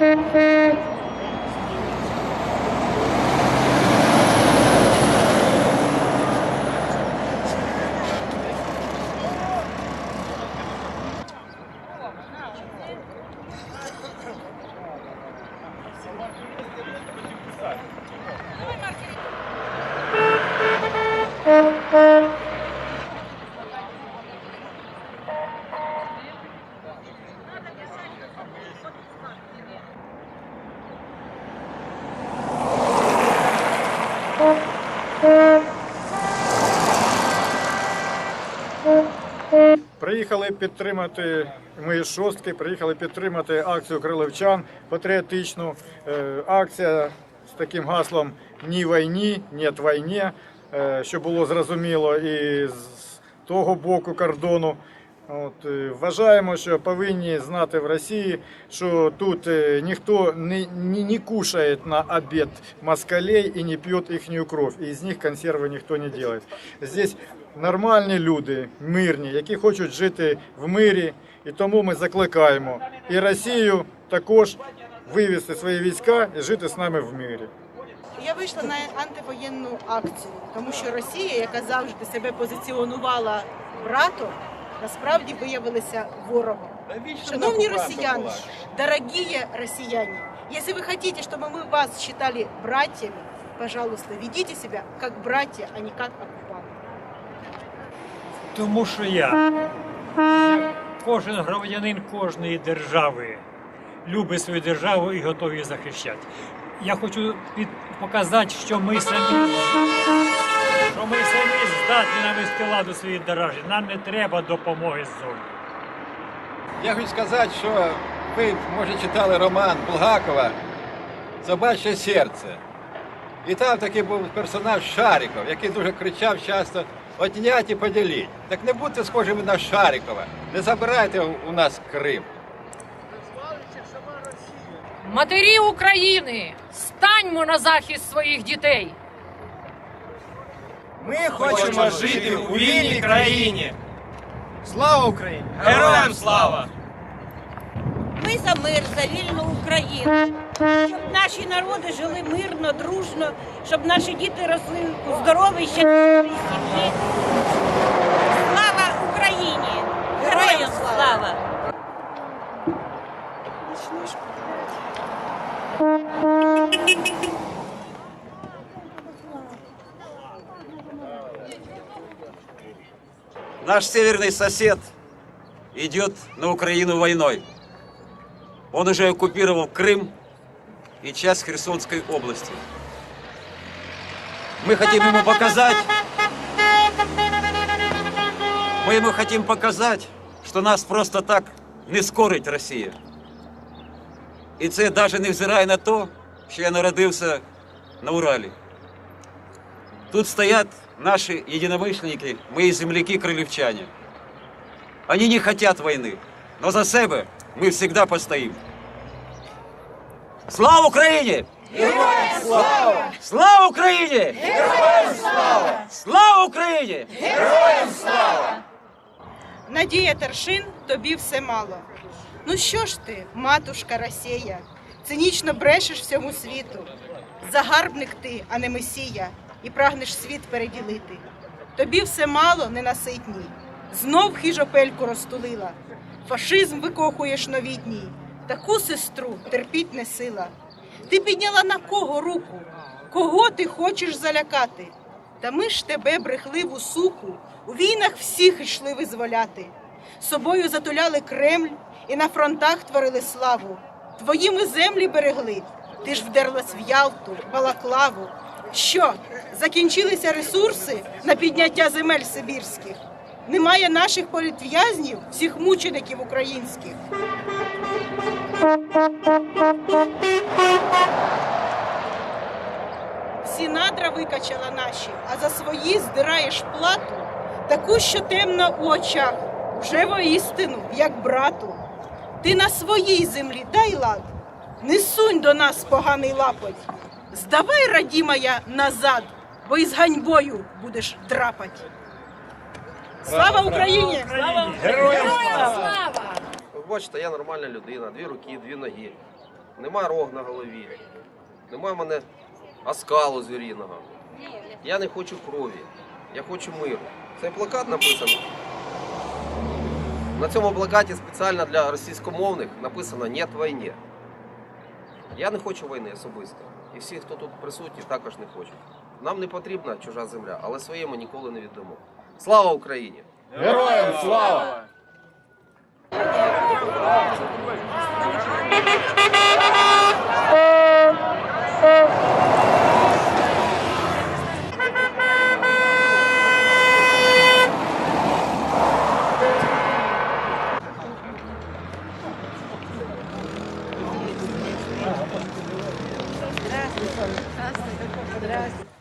Mm-hmm. Приїхали підтримати ми шостки, приїхали підтримати акцію крилевчан, патріотичну Е, акція з таким гаслом Ні війні, нет війні, Е, щоб було зрозуміло і з того боку кордону. От, е, вважаємо, що повинні знати в Росії, що тут е, ніхто не, не, не кушає на обід москалей і не п'є їхню кров, і з них консерви ніхто не робить. Здесь нормальні люди, мирні, які хочуть жити в мирі, і тому ми закликаємо і Росію також вивести свої війська і жити з нами в мирі. Я вийшла на антивоєнну акцію, тому що Росія, яка завжди себе позиціонувала братом, насправді виявилася ворогом. Шановні росіяни, дорогі росіяне, если вы хотите, чтобы мы вас считали братьями, пожалуйста, ведите себя как братья, а не как оккупанты. Тому що я, як кожен громадянин кожної держави, любить свою державу і готові захищати. Я хочу під, показати, що ми самі, що ми самі здатні навести ладу своїй державі. Нам не треба допомоги ззовні. Я хочу сказати, що ви, може, читали роман Булгакова Собаче серце. І там такий був персонаж Шариков, який дуже кричав часто «Отнять і поділіть. Так не будьте схожими на Шарикова. Не забирайте у нас Крим. Матері України, станьмо на захист своїх дітей. Ми хочемо жити у вільній країні. Слава Україні! Героям слава! Ми за мир, за вільну Україну, щоб наші народи жили мирно, дружно, щоб наші діти росли у здоровій щасливій сім'ї. Наш северный сосед идет на Украину войной. Он уже оккупировал Крым и часть Херсонской области. Мы хотим ему показать, мы ему хотим показать, що нас просто так не скорить Росія. І це навіть невзирає на те, що я народився на Уралі. Тут стоят наши единомышленники, мои земляки-крылевчане. Они не хотят войны, но за себе мы всегда постоим. Слава Україні! Героям слава! Слава Україні! Героям слава! Слава Україні! Надія Тершин, тобі все мало. Ну що ж ти, матушка Росія, цинічно брешеш всьому світу. Загарбник ти, а не месія. і прагнеш світ переділити. Тобі все мало ненаситній, знов хижопельку розтулила. Фашизм викохуєш новітній, таку сестру терпіть не сила. Ти підняла на кого руку? Кого ти хочеш залякати? Та ми ж тебе, брехливу суку, у війнах всіх йшли визволяти. Собою затуляли Кремль і на фронтах творили славу. Твої ми землі берегли. Ти ж вдерлась в Ялту, Балаклаву. Що, закінчилися ресурси на підняття земель сибірських? Немає наших політв'язнів, всіх мучеників українських. Всі надра викачала наші, а за свої здираєш плату, таку, що темна у очах, вже воістину, як брату. Ти на своїй землі дай лад, не сунь до нас поганий лапоть. Здавай, раді назад, бо із ганьбою будеш драпать. Слава Україні! Героям слава! Ви бачите, я нормальна людина, дві руки, дві ноги. Нема рог на голові. Нема в мене оскалу звіріного. Я не хочу крові. Я хочу миру. Цей плакат написано. На цьому плакаті спеціально для російськомовних написано «Нет війні». Я не хочу війни особисто. І всі, хто тут присутні, також не хочуть. Нам не потрібна чужа земля, але своє ми ніколи не віддамо. Слава Україні! Героям слава! Здравствуйте. Здравствуйте.